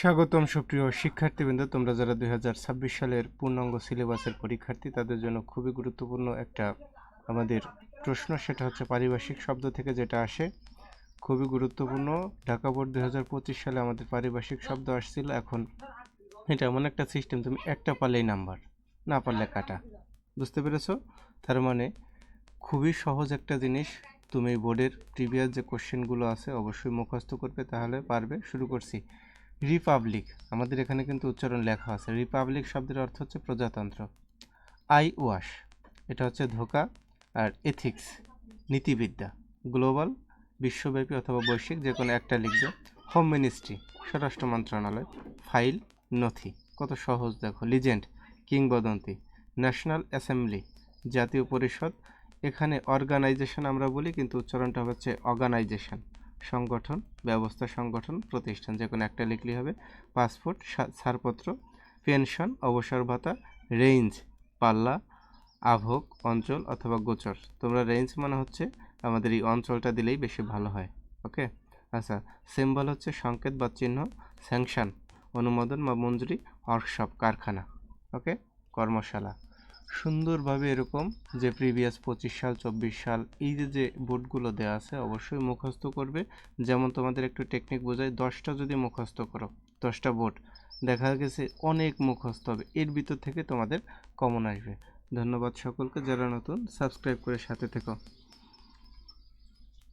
স্বাগতম সুপ্রিয় শিক্ষার্থীবৃন্দ, তোমরা যারা দুই হাজার ছাব্বিশ সালের পূর্ণাঙ্গ সিলেবাসের পরীক্ষার্থী, তাদের জন্য খুবই গুরুত্বপূর্ণ একটা আমাদের প্রশ্ন, সেটা হচ্ছে পারিভাষিক শব্দ থেকে যেটা আসে। খুবই গুরুত্বপূর্ণ। ঢাকা বোর্ড দু হাজার পঁচিশ সালে আমাদের পারিভাষিক শব্দ আসছিল, এখন এটা এমন একটা সিস্টেম তুমি একটা পারলেই নাম্বার, না পারলে কাটা। বুঝতে পেরেছ? তার মানে খুবই সহজ একটা জিনিস, তুমি বোর্ডের প্রিভিয়াস যে কোশ্চেনগুলো আছে, অবশ্যই মুখস্থ করবে, তাহলে পারবে। শুরু করছি। রিপাবলিক আমাদের এখানে কিন্তু উচ্চারণ লেখা আছে। রিপাবলিক শব্দের অর্থ হচ্ছে প্রজাতন্ত্র। আই ওয়াশ এটা হচ্ছে ধোকা। আর এথিক্স নীতিবিদ্যা। গ্লোবাল বিশ্বব্যাপী অথবা বৈশ্বিক যে কোনো একটা লিখবে। হোম মিনিস্ট্রি স্বরাষ্ট্র মন্ত্রণালয়। ফাইল নথি। কত সহজ, দেখো। লিজেন্ড কিংবদন্তি। ন্যাশনাল অ্যাসেম্বলি জাতীয় পরিষদ। এখানে অর্গানাইজেশন আমরা বলি, কিন্তু উচ্চারণটা হচ্ছে অর্গানাইজেশন সংগঠন, ব্যবস্থা সংগঠন, প্রতিষ্ঠান, যে কোনো একটা লিখলেই হবে। পাসপোর্ট ছাড়পত্র, পেনশন, অবসর ভাতা, রেঞ্জ, পাল্লা, আভোগ, অঞ্চল অথবা গোচর। তোমরা রেঞ্জ মানে হচ্ছে আমাদের এই অঞ্চলটা দিলেই বেশি ভালো হয়, ওকে? আচ্ছা সিম্বল হচ্ছে সংকেত বা চিহ্ন, স্যাংশন, অনুমোদন বা মঞ্জুরি, ওয়ার্কশপ, কারখানা, ওকে? কর্মশালা। সুন্দরভাবে এরকম যে প্রিভিয়াস পঁচিশ সাল, চব্বিশ সাল, এই যে যে বোর্ডগুলো দেওয়া আছে, অবশ্যই মুখস্থ করবে। যেমন তোমাদের একটু টেকনিক বোঝায় দশটা যদি মুখস্থ করো, দশটা বোর্ড দেখা গেছে অনেক মুখস্থ হবে, এর ভিতর থেকে তোমাদের কমন আসবে। ধন্যবাদ সকলকে, যারা নতুন সাবস্ক্রাইব করে সাথে থেকো।